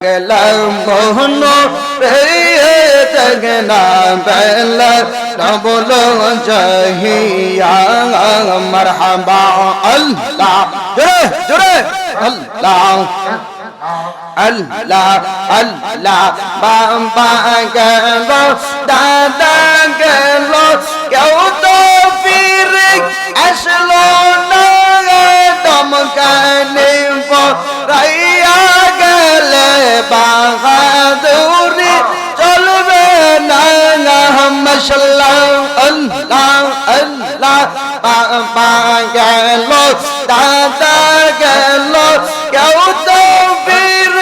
গেলাম মোহন রে তগনা বেলা নবল জহিয়া মরহবা, আল্লাহ। জোরে জোরে, আল্লাহ। আল্লাহ আল্লাহ, বাবা গেল, দাদা গেল। কেউ তো ফির আসলো না দমকানে বাহাদুরি চলবে না মশলা আল্লাহ আল্লাহ বাবা গেল, দাদা গেল, কেউ তো বীর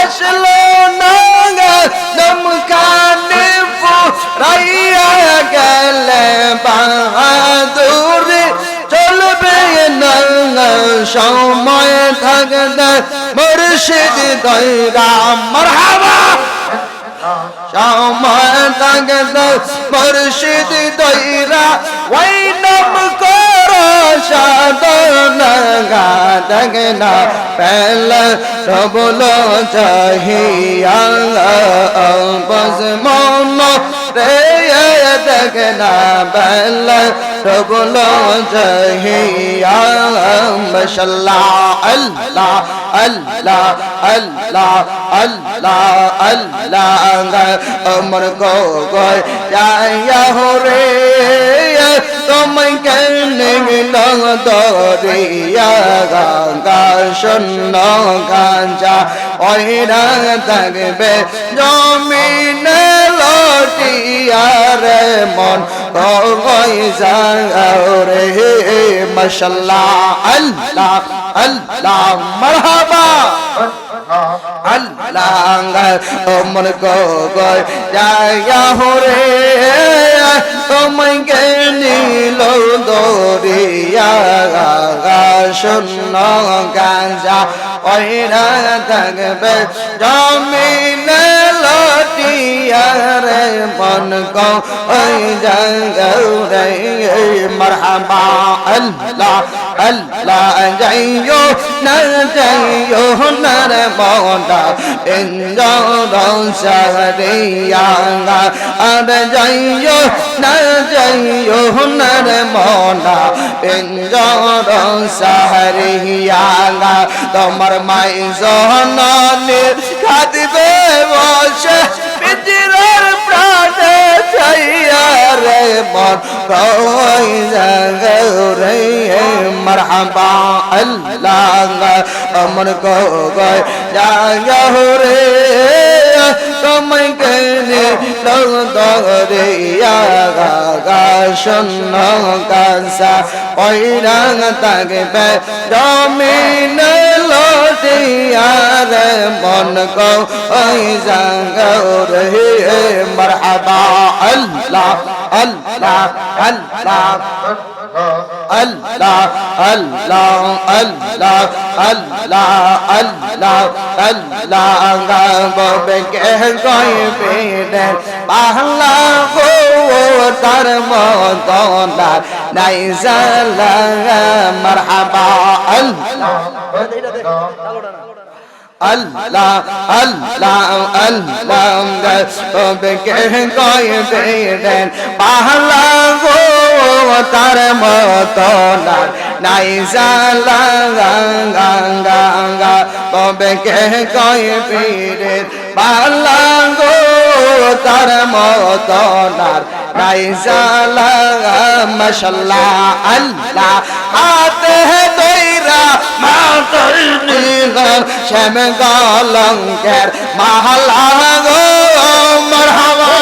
আসলো না দমকানে রাইয়া গেলে, বাহাদুরি চলবে না সময় থাকতে মুর্শিদ দৈরা মরহাবা। সময় থাকতে মুর্শিদ দৈরা ওই নাম করো সাধনা গাদগনা পেল সবল চাহিয়া বস মন রে দগনা বেল সবল চাহিয়া মশাল্লাহ আল্লাহ আল্লাহ আল্লাহ আল্লাহ আল্লাহ অমর গো গো যায়া রে তোমায় কেনে লং দরিয়া গঙ্গা শূন্য গাঞ্জা ওইরা থাকবে জমিনে এমন রে, মশাল্লাহ। আল্লাহ আল্লাহ, মরহাবা। আল্লাহ অমন গয় যায়া হরে তোমাকে নীল দরিয়া শূন্য গাজা ওই থাকবে জমিনে। লটিয়া রে মন গো ওই জাগাও রে আল্লাহ যাইও না যাইও নার মনা ইন্দ্রিয়া আর যাইও না যাইও নার মনা ইন্দ্র সাহরিয়া তোমার মাই জহনানে খাদিবে বসে চাইয়া রে মন কই রে মারহাবা আল্লাহ, অমর কই জাগাও রে। তোমায় গেলে দরে গা শূন্য কাসা পয়রাং তাকে পে রমিনা রে মন কো ওই জাগাও রে মরহবা আল্লাহ। আল্লাহ আল্লাহ আল্লাহ আল্লাহ আল্লাহ আল্লাহ আল্লাহ আল্লাহ ববে কে পেডের বাংলা গো তার মদনা নাই জালা মারহাবা আল্লাহ আল্লাহ আল্লাহ আল্লাহ তবে তার মত নাই জালা তবে কে কয় বেড়েন? পাহলা তার মত নাই জালা, মশাল্লাহ, আল্লাহ। হাতে দইরা মাতর নিগর শ্যাম গলঙ্কের মহলা গো, মরহবা।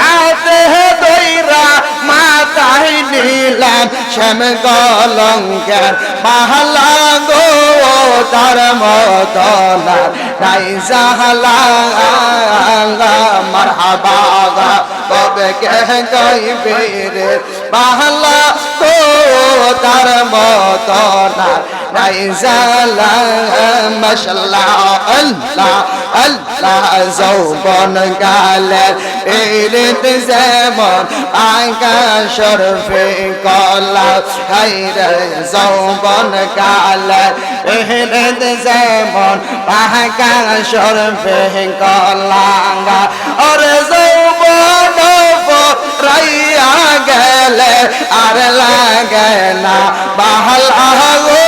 হাতে দইরা মাতাই নিলাম শ্যাম গলঙ্কের মহলা গো তার মতনা নাই জাহলা, মরহবা তবে কে গাইবে রে? মহলা তো তার মতনা নাই জালা মশাল্লাহ, আল্লাহ আল্লাহ, যৌবন গালে এরিত যেমন আকাশর ফে কলা হাইরে যৌবন গালে এরিত যেমন হাসর কলাঙ্গা ওরে যৌবন রাইয়া গেলে আর লাগে না বাহাল আগো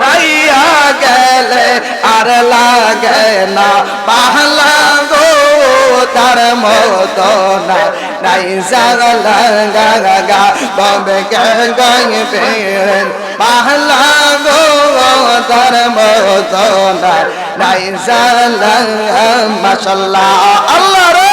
পাইয়া গেলে আর লাগে না তার মত না, নাই জাগলা গা গা গা ববে গাই পেন পাহলা গো তার মত না, নাই জাগলা মাশাল্লাহ আল্লাহ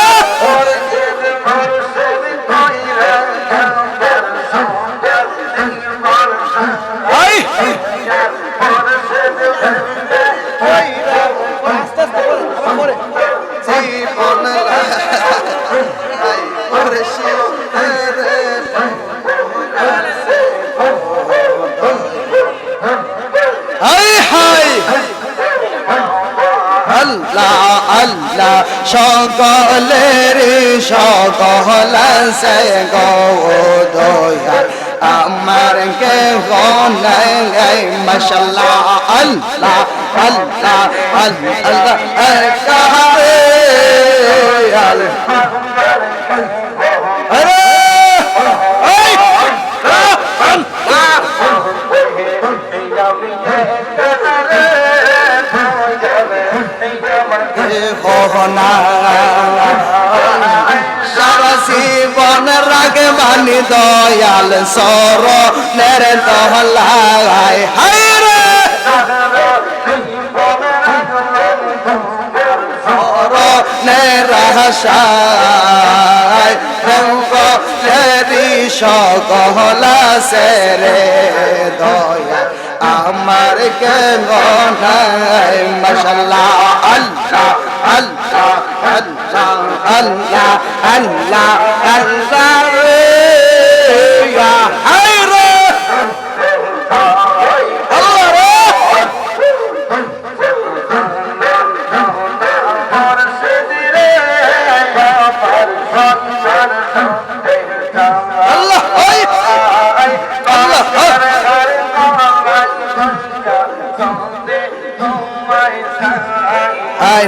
সকলের সকল সে গো দয়া আমার কে গনাই মশাল্লাহ আল্লাহ আল্লাহ আল্লাহ আল্লাহ আরে হোনা সারা জীবন রাগে মানি দয়াল সর নের দহলায়। হাই রে! সর নের হাসায় লেরি সকলা সেরে দয়া আমার কে গনায় মশাল্লাহ আল্লাহ আল্লাহ আল্লাহ আল্লাহ আল্লাহ ইয়া হায় আল্লাহ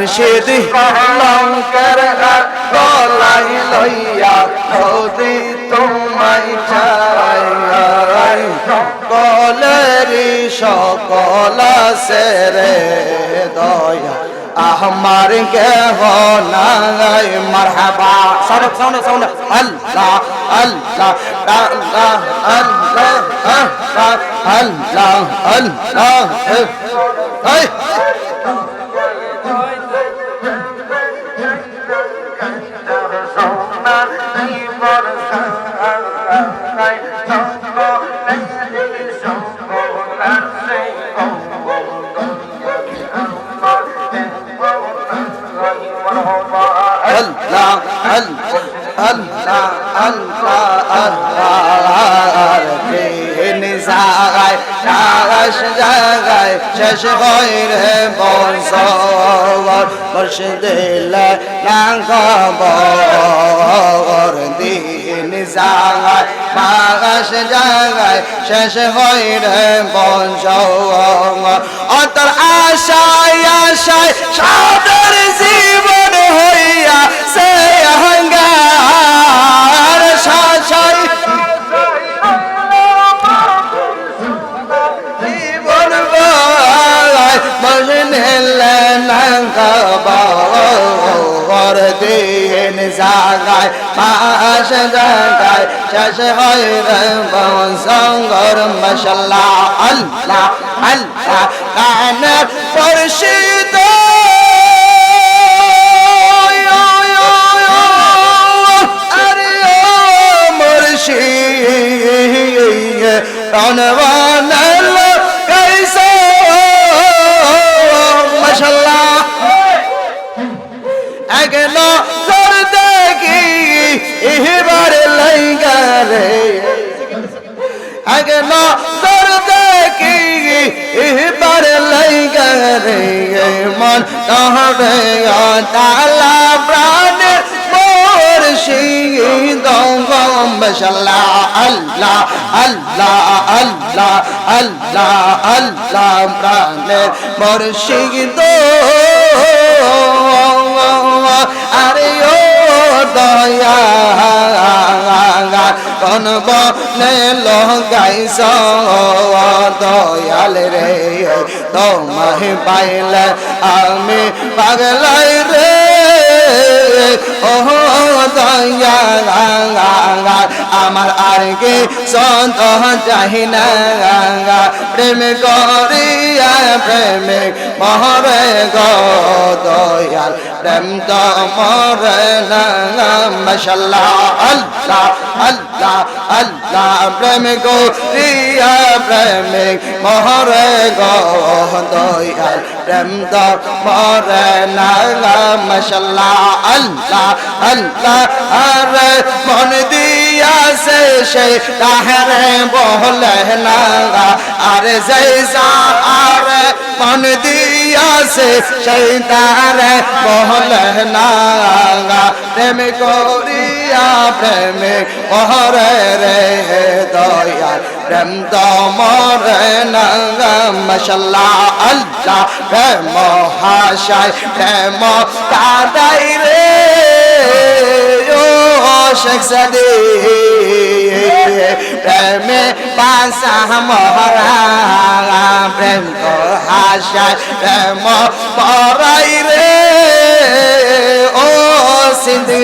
আর সেদি লঙ্কার গলাই লইয়া যদি তোমায় চাই কলেরি সকল সেরে দয়া। আমার কেহ নাই, মারহাবা। Sound sound sound. আল্লাহ আল্লাহ আল্লাহ আল্লাহ আল্লাহ আল্লাহ আল্লাহ। জাগায় শেষ হয় রে বংশর মুর্শিদিল না খবর দিন জাগায় আকাশ জাগায় শেষ হয় রে বংশর অতর মজনে খবর দিন জাগায় পাশ জাগায় শেষ হয় সঙ্গর মশাল্লা আল্লাহ আল্লাহ কানের পরিষিত আরে ও আগলা সর দেখি এবার লাইগা রে মন। তহবে তালা প্রাণ মোর শীত মশাল্লাহ, আল্লাহ আল্লাহ আল্লাহ আল্লাহ আল্লাহ প্রাণের মুর্শিদ আরে ও দয়া কোন বনে লগাইছ দয়াল রে, তোমায় পাইলে আমি পাগলাই রে। ও দয়া আমার আর কে সন্ত চাহি না। প্রেম করিয়া প্রেমে মহরে গো দয়াল। প্রেম তো মরে না মশাল্লাহ আল্লাহ আল্লাহ আল্লাহ প্রেম করিয়া প্রেমে মহরে গো দয়াল প্রেম তো মরে না মশাল্লাহ আল্লাহ আল্লাহ আরে মন দিয়া সে সে তাহরে বলে না আরে জৈসা আরে মন দিয়া সে সেই তারে বলে না প্রেম করিয়া প্রেমে মহরে রে দয়া প্রেম তো মরে না মশাল্লাহ, আল্লাহ, প্রেম হাসায়, প্রেম কাদাই রে। শেখ সাদি প্রেমে পাশা মহরা প্রেম তো হাসায় প্রেম পরাই রে। ও সিন্ধি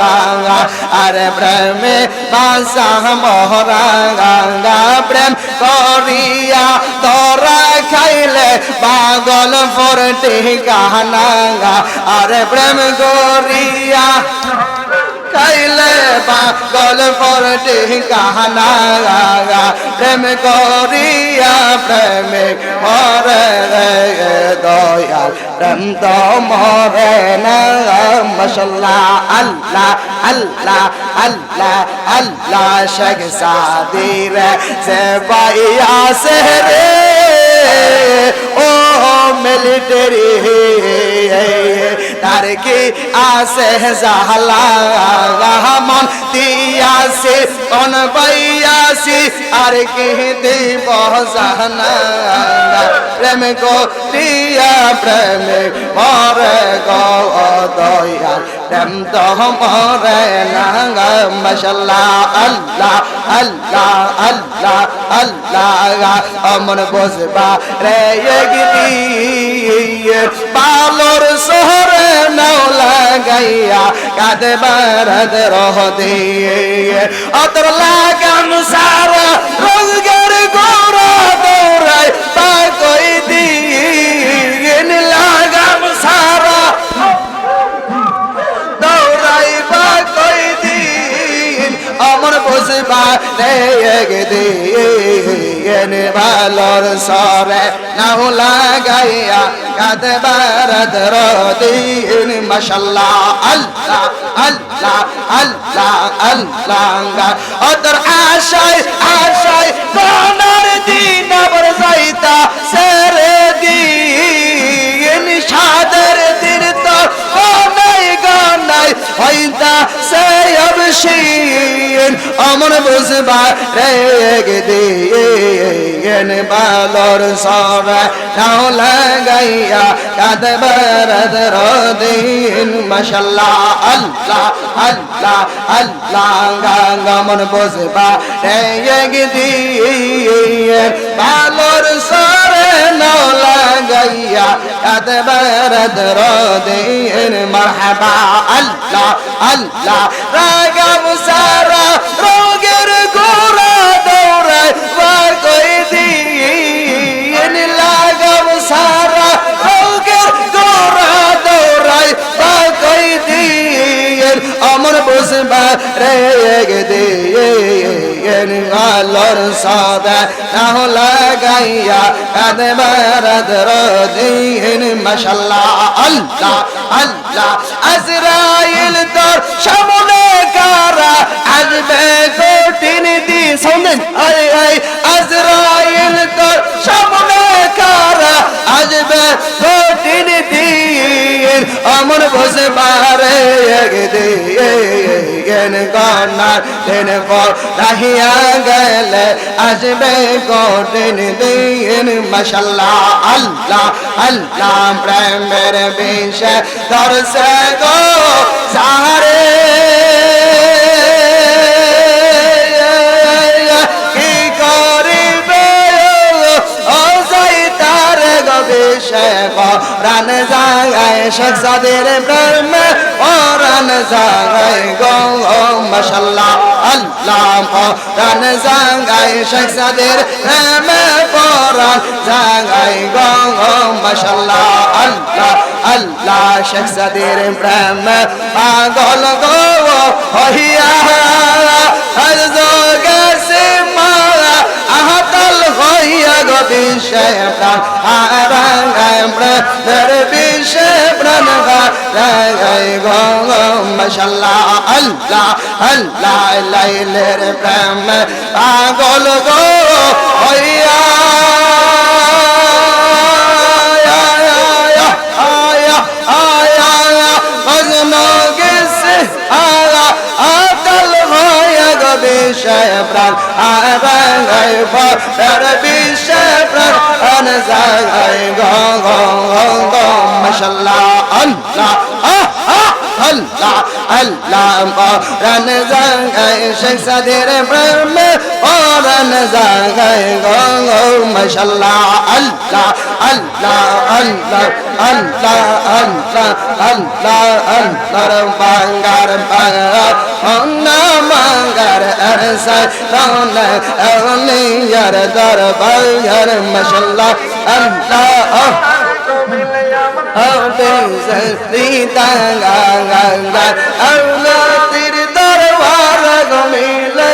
গঙ্গা আরে প্রেমে বাসা মহরা প্রেম করিয়া তোরা খাইলে পাগল ফোরটি গানাঙ্গা আরে প্রেম করিয়া খাইলে পাগল ফোরটি গানাঙ্গা প্রেম করিয়া প্রেমে মরে দয়াল, প্রেম তো মরে না মশাল্লাহ, আল্লাহ আল্লাহ আল্লাহ আল্লাহ, শেখ সাদির সে বাইয়া সে রে ও মিলিটারি, তার কি আসে জাহলা? রহমান দিয়াসি কোন বাইয়াসি আর কি দিব জানা প্রেম গো দিয়া প্রেম মরে গো দয়া প্রেম তো মরে না মশাল্লাহ, আল্লাহ আল্লাহ আল্লাহ আল্লাহ, অমন বসবা রে গিরি পালর শহরে নাও লাগাইয়া কাঁদে বারদ রহ দিয়ে। অতর লাগাম সারা রোজগার গোরা রে দিন ভালোর সরে নাও লাগাইয়া কাঁদে বারদ রদিন মশাল্লাহ আল্লাহ আল্লাহ আল্লাহ আল্লাহ অতর আশায় আশায় কোনার দিন আবার যাইতা অমন বুঝবা রে দিন বালর সরে নাও লাগাইয়া কাঁদে বরদ রদিন, মশাল্লাহ, আল্লাহ আল্লাহ আল্লাহ গাঙ্গমন বুঝবা রে দিন বালর সরে নাও লাগাইয়া কাঁদে বরদ রদিন, মারহাবা, আল্লাহ আল্লাহ রাগম সারা রোগের গোরা দৌড়ায় বার কই দিন লাগাম সারা রোগের গোরা দৌড়ায় বার কই দিন অমর বসবা রে দিন আলোর সাদা নাহ লাগাইয়া কাঁদে বারদ রদিন মশাল্লাহ, আল্লাহ আল্লাহ। আজরাইল তোর সামনে কারা আসবে কঠিন দিন? শোনেন আরে আয়। আজরাইল তোর সামনে কারা আসবে কঠিন অমর বসে পারে গান রাহিয়া গেলে আসবে কঠিন দিন। মশাল্লাহ, আল্লাহ আল্লাহ, প্রেমের বিষে দর্শে গো সারে রান জাগায় শেখ সাদের প্রেম, ও রান জাগায় গো মশাল্লাহ, আল্লাহ। রান জাগায় শেখ সাদের প্রেম পরান জাগায় গো মশাল্লাহ, আল্লাহ আল্লাহ। শেখ সাদের প্রেম, পাগল গো হইয়া গো বিষে প্রাণ আরাঙ্গায় প্রাণের বিষে প্রাণ গায় গো মশাল্লাহ আল্লাহ আল্লাহ লাইলের প্রেম পাগল গো হইয়া আয়া আয়া আয়া মজনু গেছে আয়া আকাল হয়ে গো বিষয় প্রাণ আরাঙ্গায় ভর বিষয় প্রাণ জাগায় গো গো গো আল্লাহ। আল্লাহ আল্লাহ পরান জাগায় শেখ সাদের প্রেম পরান জাগায় গো মশাল্লাহ, আল্লাহ আল্লাহ আল্লাহ আল্লাহ আল্লাহ আল্লাহ আল্লাহ বাঙ্গার বাঙ্গার অন্না মাঙ্গার আরসা রওনা আউলিয়ার দরবার মশাল্লাহ আল্লাহ তীর দরবার গমিলে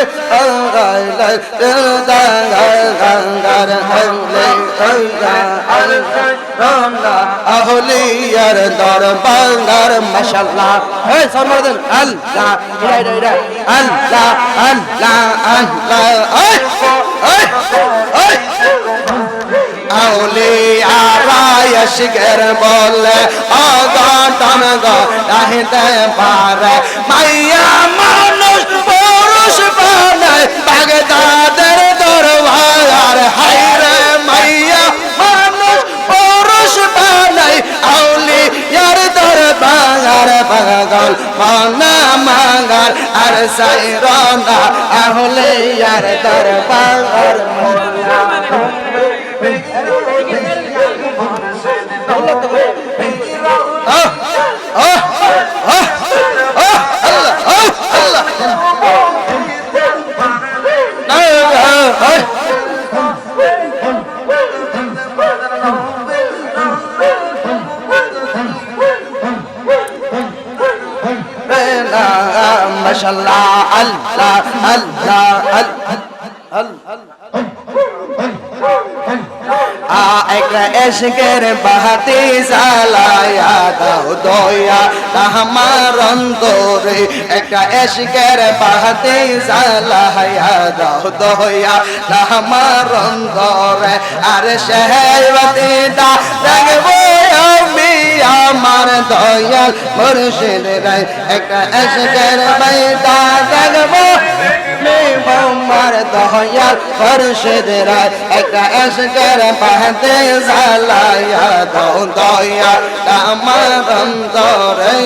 আহলিয়ার দরবার মশাল্লাহ হ্যাঁ সমাধান আল্লাহ আল্লাহ আল্লাহ আল্লাহ আল্লাহ আউলিয়ারা শিখের বলে অগটন গাহিতে পারে। মাইয়া মানুষ, পুরুষ বানায় বাগদাদের দরবার। হাইরে মাইয়া মানুষ, পুরুষ বানায় আউলিয়ার দরবার। পাগল মনা মাগার, আর সাইরনা আউলিয়ার দরবার। মাশাল্লাহ আল্লাহ আল্লাহ আল্লাহ এসকের বাহাতি জ্বালায়া দাও দয়া আমার অন্তরে একটা এসকের বাহাতি জ্বালায়া দাও দয়া আমার অন্তরে আর শেহবাতি দা রাখব আমি আমার দয়াল মুর্শিদ রায় একটা এসকের বাইদা রাখব আমার দয়াল মুর্শিদ রায়, একটা এসকের বাহাতি জ্বালায়া দাও দয়া আমার অন্তরে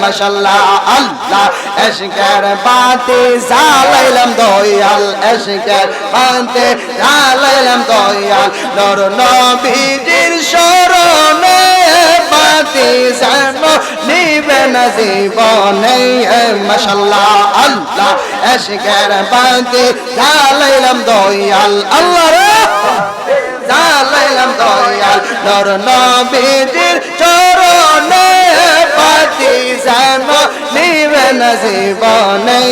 মাশাল্লাহ, আল্লাহ, এসকের বাতি জ্বালাইলাম দয়াল। এসকের বাতি জ্বালাইলাম দয়াল। নর নবীজির শরণে বাতি জানো নিবে না জীবনে মাশাল্লাহ আল্লাহ এসকের বাতি জ্বালাইলাম দয়াল, আল্লাহ রে। জ্বালাইলাম দয়াল, নর নবীজির চরণে পাতি জানো নিবে না জীবনে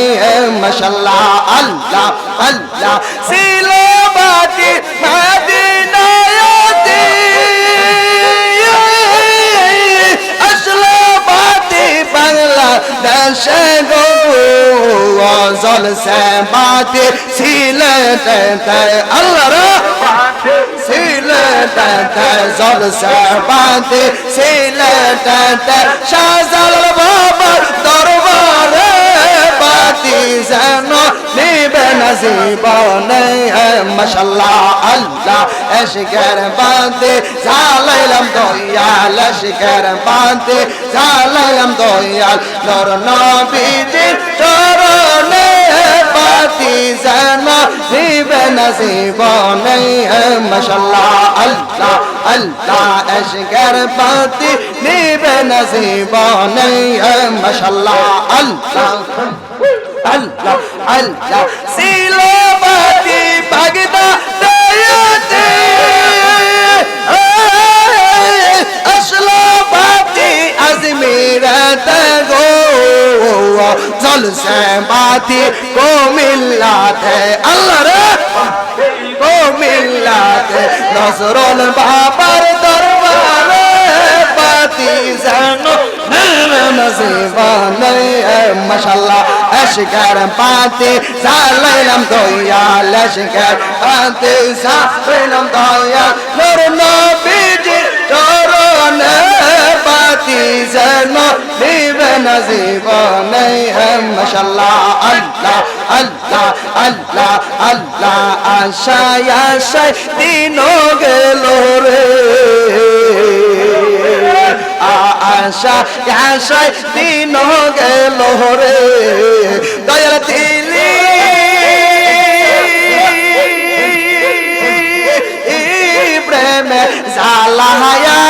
মাশাল্লাহ আল্লাহ আল্লাহ। ছিল বাতি গো জল সে বাতি সিলেট আল্লাহ রা। সিলেটাতে জলসা বাঁধে সিলেটাতে नसीबों ने है माशाल्लाह अल्लाह अशकर बांधे जालम दो याल अशकर बांधे जालम दो याल नौर नबी दिल चरने पाती जना जीव नसीबों ने है माशाल्लाह अल्लाह अल्लाह अशकर बांधे जीव नसीबों ने है माशाल्लाह अल्लाह अल्लाह अल्लाह ছিল বাতি বাগদা দয়াতে আসলো বাতি আজমিরাতে গো জলসে বাতি কো মিল্লাতে আল্লাহ রে কো মিল্লাতে নজরুল বাবার দরবারে বাতি জানো নজীবানে মাশাল্লাহ আশকার পাতে সালাইলাম দয়াল আশকার পাতে সালাইলাম দয়াল নূর নবীজি চরণে পাতি যেন দিবেন জীবনে মাশাল্লাহ আল্লাহ আল্লাহ আল্লাহ আল্লাহ আশায় আশায় দিন গেল রে আশা আশায় দিন গেল রে। দয়াল দিলি প্রেমে জালায়া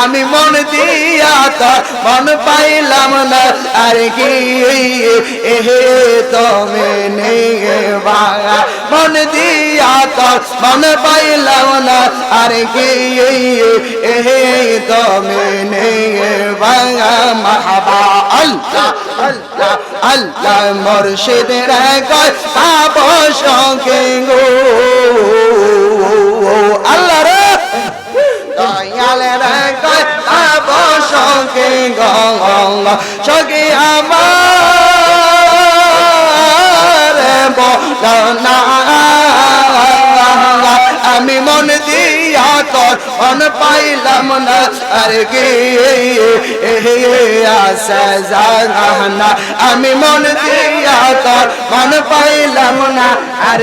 আমি মন দিয়া তো মন পাইলাম না। আর কি এহে তুমি বাঙা মন দিয়া তো মন পাইলাম না। আর কি এহে তুমি মাহাবা, আল্লাহ আল্লাহ আল্লাহ গো। আল্লাহ সঙ্গে গঙ্গ সঙ্গে আমার আমি মন দিয়া তোর মন পাইলাম না, আর আসে জানা আমি মন দিয়া তোর মন পাইলাম না, আর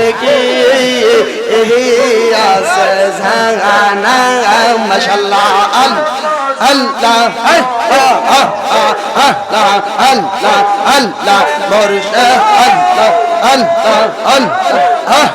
জানা মশাল্লাহ। আল্লাহ আল্লাহ আল্লাহ আল্লাহ মুর্শিদ আল্লাহ আল্লাহ আল্লাহ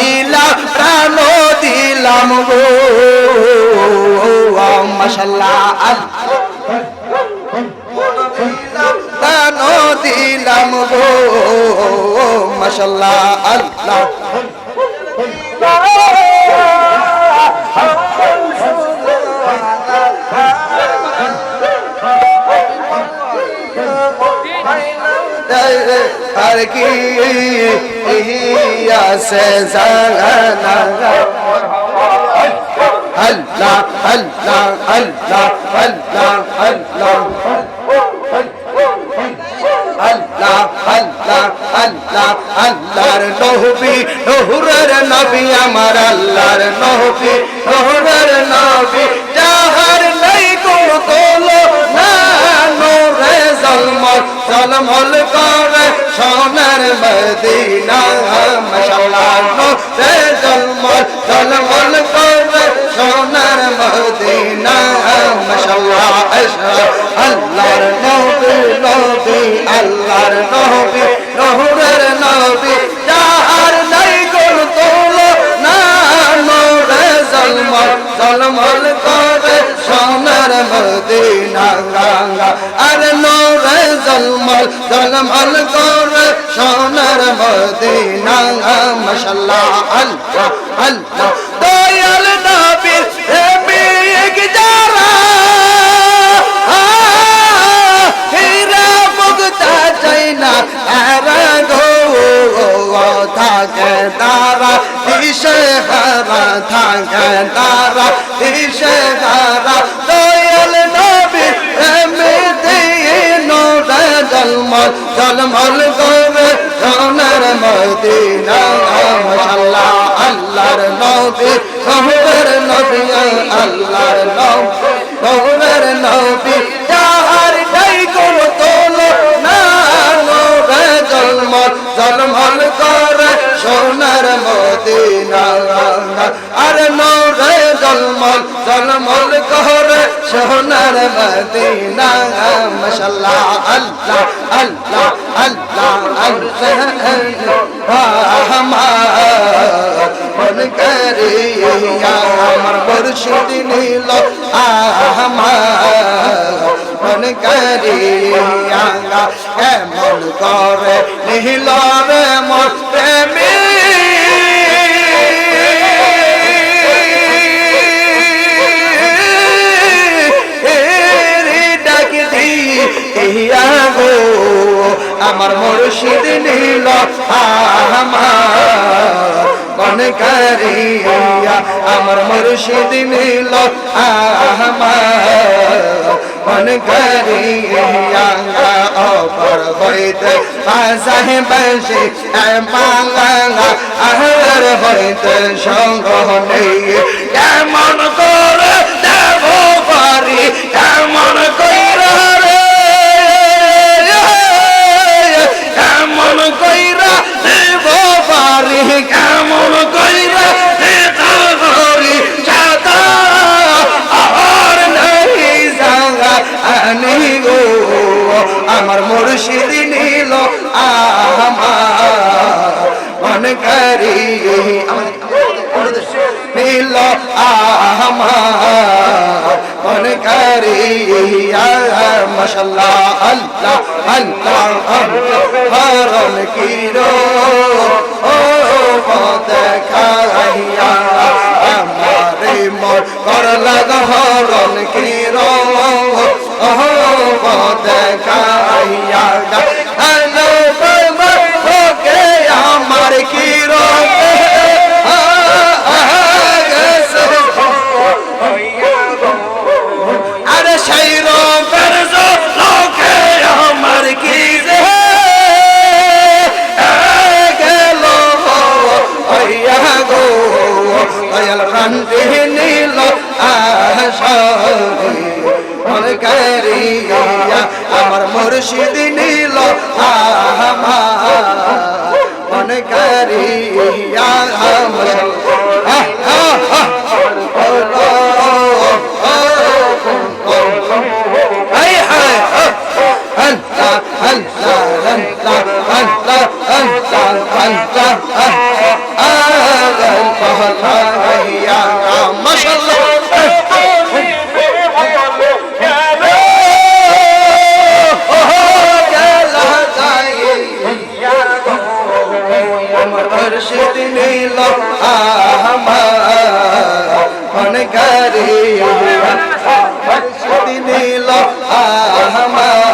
দিলাম প্রাণ দিলাম গো। মশাল্লা আল্লাহ প্রাণ দিলাম গো মশাল্লা আল্লাহ আর কি আছে জানা আল্লাহ আল্লাহ আল্লাহ আল্লাহ আল্লাহ আল্লাহ আল্লাহ আল্লাহ আল্লাহর নবী নহরের নবী আমার আল্লাহর নবী নহরের নবী যাহার নাই কোনো তোলো না নোরে জলমল জলমল করে সোনার মদিনা মশাল্লাহ নোরে জলমল জলমল করে সোনার মদিনা মশাল্লাহ আল্লাহর নবী নবী, আল্লাহর নবী নহরের নবী। যাহার নাই কোন তোলো না নোরে জলমল। জলমল করে সোনার মদিনা, গঙ্গা মাল জলমল করে সোনার মদিনা মাশাল্লাহ আল্লাহ আল্লাহ। দয়াল নবীর প্রেমে যারা, হীরা মুক্তা চাই না আর গো, থাকে তারা, দিশে হারা থাকে তারা, দিশে হারা। দয়াল নোরে জলমল করে সোনার মদিনা মাশাআল্লাহ আল্লাহর নবী সোহর নবী, আল্লাহর নবী সোহর নবী। যাহার ডাই কোন তোলো না নোরে জলমল জলমল করে সোনার মদিনা। আর নোরে জলমল জলমল করে সোনার মদিনা মাশাআল্লাহ আল্লাহ আল্লাহ আল্লাহ আল্লাহ মন আমার মুর্শিদ নীল আমার মন করিয়া এমন করে নীল রে মোর আমার মুর্শিদ নীল আমার মন করিয়া আমার মুর্শিদ নীল আমার অপর হইতে আহর হইতে সঙ্গ নেই কেমন করে আমার মুর্শিদ নীল আমার মন করি, নীল আমার মন করি মশাল্লাহ, আল্লাহ আল্লাহ হরণ কিরো। ও দেখাইয়া আমারে মন কর হরণ কিরো। ও করিয়া আমার মুর্শিদ নীল মন করিয়া আমার দিল আমার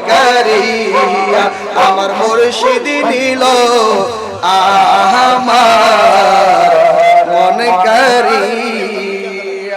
করিয়া আমার মুর্শিদ নীল আমার